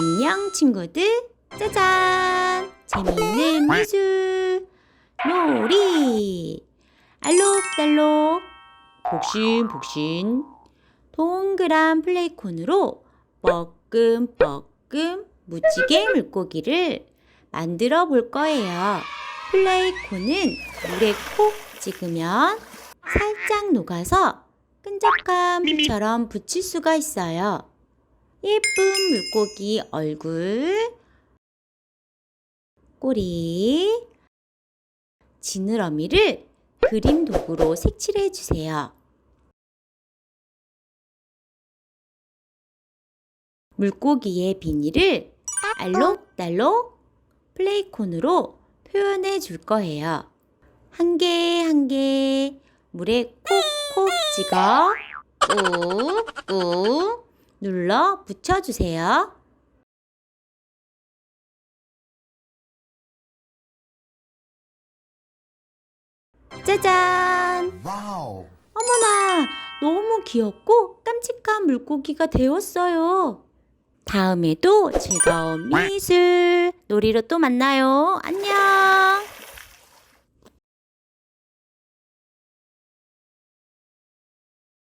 안녕 친구들. 짜잔. 재미있는 미술. 놀이. 알록달록. 복신복신. 동그란 플레이콘으로 뻐끔뻐끔 무지개 물고기를 만들어 볼 거예요. 플레이콘은 물에 콕 찍으면 살짝 녹아서 끈적한 풀처럼 붙일 수가 있어요. 예쁜 물고기 얼굴, 꼬리, 지느러미를 그림 도구로 색칠해 주세요. 물고기의 비닐을 알록달록 플레이콘으로 표현해 줄 거예요. 한 개 한 개. 물에 콕콕 찍어. 꾹꾹 눌러 붙여주세요. 짜잔! 와우. 어머나, 너무 귀엽고 깜찍한 물고기가 되었어요. 다음에도 즐거운 미술 놀이로 또 만나요. 안녕!